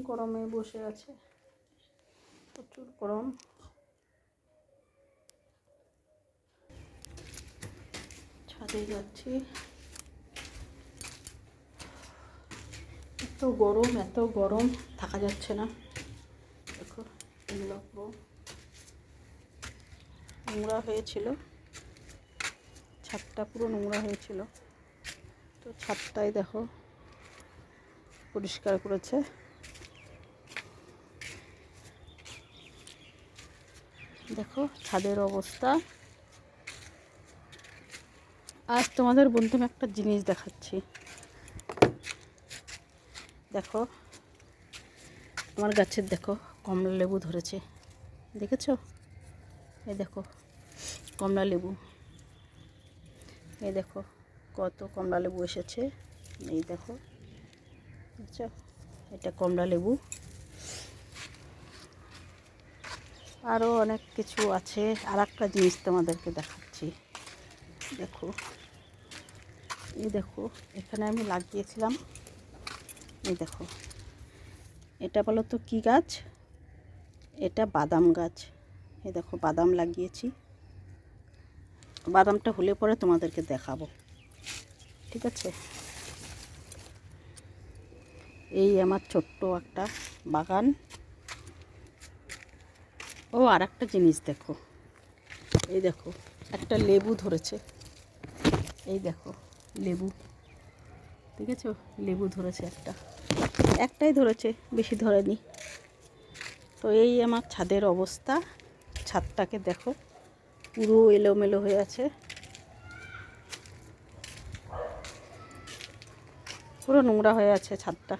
গরমে বসে আছে। প্রচুর গরম। ছাদে যাচ্ছি। এত গরম এত গরম। থাকা যাচ্ছে না। দেখো, এগুলো পুরো নোংরা হয়েছিল। ছাদটা পুরো নোংরা হয়েছিল। তো ছাদটাই দেখো, পরিষ্কার করেছে। দেখো, ছাদের অবস্থা। আজ তোমাদের বন্ধু একটা জিনিস দেখাচ্ছি। দেখো, আমার গাছের দেখো, কমলা লেবু ধরেছে। দেখেছ? এই দেখো, কমলা লেবু। এই দেখো, কত কমলা লেবু এসেছে। এই দেখো, বুঝছ? এটা কমলা লেবু। আরও অনেক কিছু আছে। আর একটা জিনিস তোমাদেরকে দেখাচ্ছি। দেখো। এই দেখো, এখানে আমি লাগিয়েছিলাম। এই দেখো। এটা বলো তো কী গাছ? এটা বাদাম গাছ। এই দেখো, বাদাম লাগিয়েছি। বাদামটা হলে পরে তোমাদেরকে দেখাবো। ঠিক আছে? এই আমার ছোট্ট একটা বাগান। ও আর একটা জিনিস দেখো। এই দেখো, একটা লেবু ধরেছে। এই দেখো, লেবু। ঠিক আছে লেবু ধরেছে একটা। একটাই ধরেছে, বেশি ধরেনি। তো এই আমার ছাদের অবস্থা। ছাদটাকে দেখো, পুরো এলোমেলো হয়ে আছে। পুরো নোংরা হয়ে আছে ছাদটা।